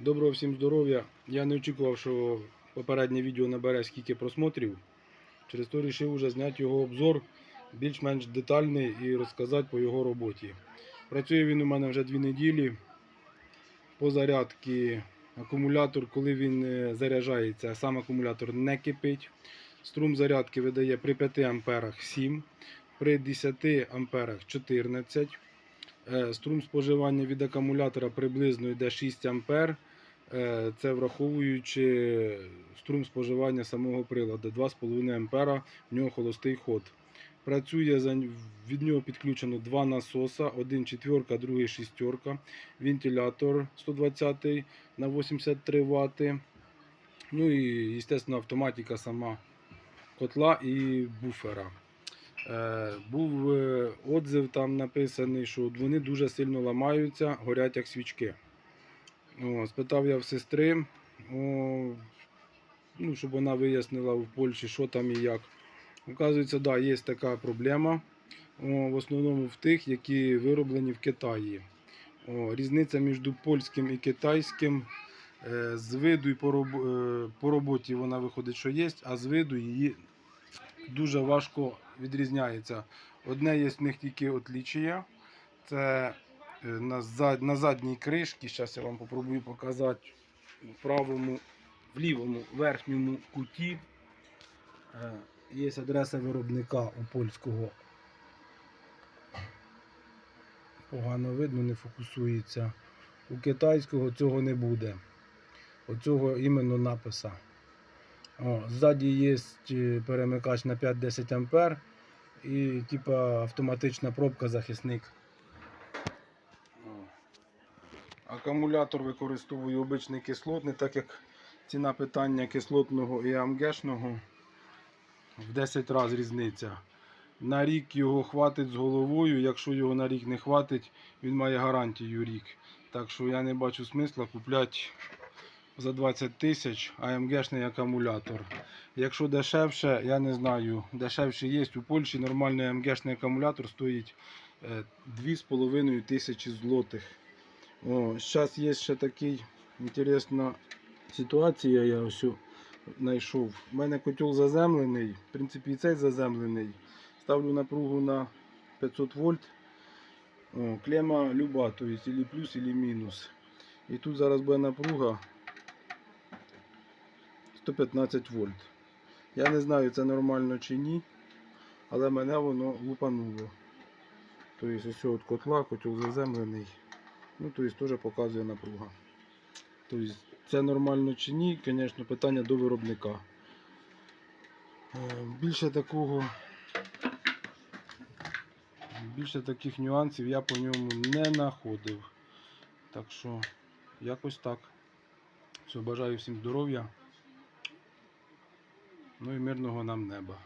Доброго всім здоров'я. Я не очікував, що попереднє відео набере скільки просмотрів. Через то вирішив вже зняти його обзор більш-менш детальний і розказати по його роботі. Працює він у мене вже дві неділі. По зарядці акумулятор, коли він е, заряджається, сам акумулятор не кипить. Струм зарядки видає при 5 амперах 7, при 10 амперах 14. Е, Струм споживання від акумулятора приблизно йде 6 ампер. Е, Це враховуючи струм споживання самого приладу 2,5 ампера, в нього холостий ход. Працює від нього підключено два насоса, один четверка, другий шістерка, вентилятор 120 на 83 Вт. Ну і, звісно, автоматика сама котла і буфера. Е, був е, отзив там написаний, що вони дуже сильно ламаються, горять як свічки. О, спитав я в сестри, о, ну, щоб вона вияснила в Польщі, що там і як. Оказується, да, є така проблема. О, в основному в тих, які вироблені в Китаї. О, різниця між польським і китайським. е, З виду і по, роб- е, по роботі вона виходить, що є, а з виду її дуже важко відрізняється. Одне є в них тільки отлічія. Це на, зад, на задній кришці. Зараз я вам попробую показати в правому, в лівому верхньому куті. Е, Є адреса виробника у польського. Погано видно, не фокусується. У китайського цього не буде. Оцього іменно написа. О, ззаді є е, перемикач на 5-10 ампер і типа автоматична пробка захисник. О. Акумулятор використовую обичний кислотний, так як ціна питання кислотного і АМГшного в 10 разів різниця. На рік його хватить з головою. Якщо його на рік не хватить, він має гарантію рік. Так що я не бачу смисла купляти за 20 тисяч АМГшний акумулятор. Якщо дешевше, я не знаю, дешевше є. У Польщі нормальний АМГшний акумулятор стоїть е, 2,5 тисячі злотих. О, зараз є ще такий інтересна ситуація, я ось знайшов. У мене котел заземлений, в принципі і цей заземлений. Ставлю напругу на 500 вольт. О, клема люба, то есть плюс, или мінус. І тут зараз буде напруга 115 вольт. Я не знаю, це нормально чи ні, але мене воно лупануло. Тобто ось от котла, котел заземлений. Ну, тобто теж показує напруга. Тобто це нормально чи ні, звісно, питання до виробника. Е, Більше такого. Більше таких нюансів я по ньому не знаходив. Так що, якось так. Все, бажаю всім здоров'я. Ну і мирного нам неба.